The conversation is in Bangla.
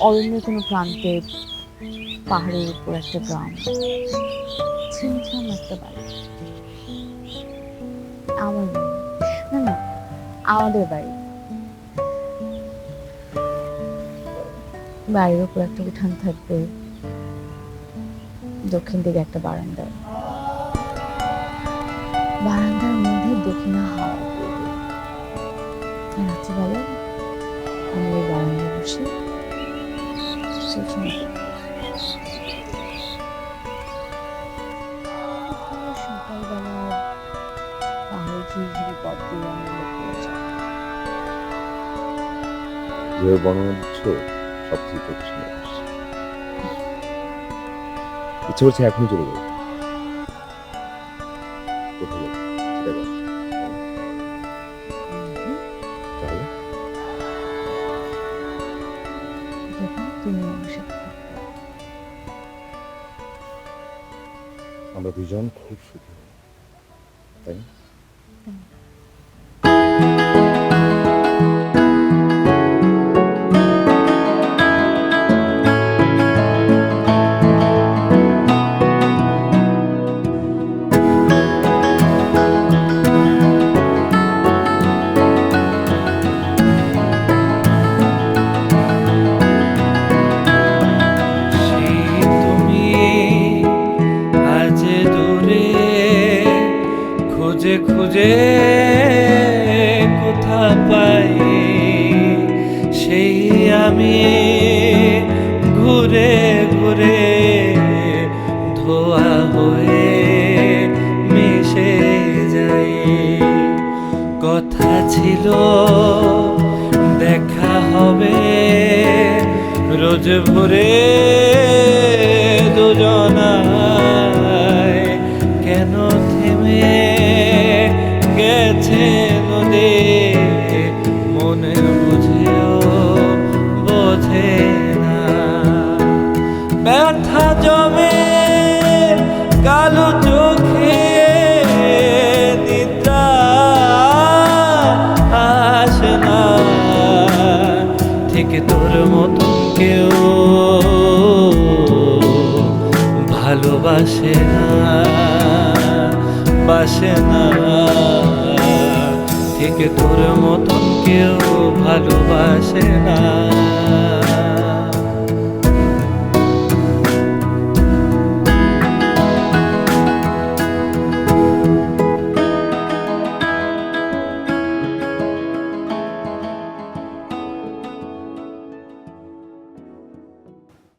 অরণ্যের কোনো প্রান্তে পাহাড়ের উপর একটা গ্রাম। ছিমছাম একটা বাড়ি। আমার না না, আমাদের বাড়ি। বাড়ির উপর একটা উঠান থাকবে। দক্ষিণ দিকে একটা বারান্দা বারান্দার মধ্যে দক্ষিণা হাওয়া রাত্রিবেলা সময় সকালবেলা পাহাড়ে ঝিরঝিরি পথ দিয়ে আমি বেরিয়ে যেভাবে বর্ণনা দিচ্ছ সব কিছু চোখের সামনে ইচ্ছে করছে এখনই চলে যাব। কোথায় যাব? তুমি আমার সাথে আমরা দুজন খুব সুখী। তাই না? খুঁজে কোথা পাই? সেই আমি ঘুরে ঘুরে ধোয়া হয়ে মিশে যাই। কথা ছিল, দেখা হবে রোজ ভোরে দুজনায় গেছে নদী মনে বুঝেও বোঝে না। ব্যথা জমে কালো চোখে নিদ্রা আসে না। ঠিক তোর মতন কেউ ভালোবাসে না, বাসে না। ঠিক তোর মতন কেউ ভালোবাসে না।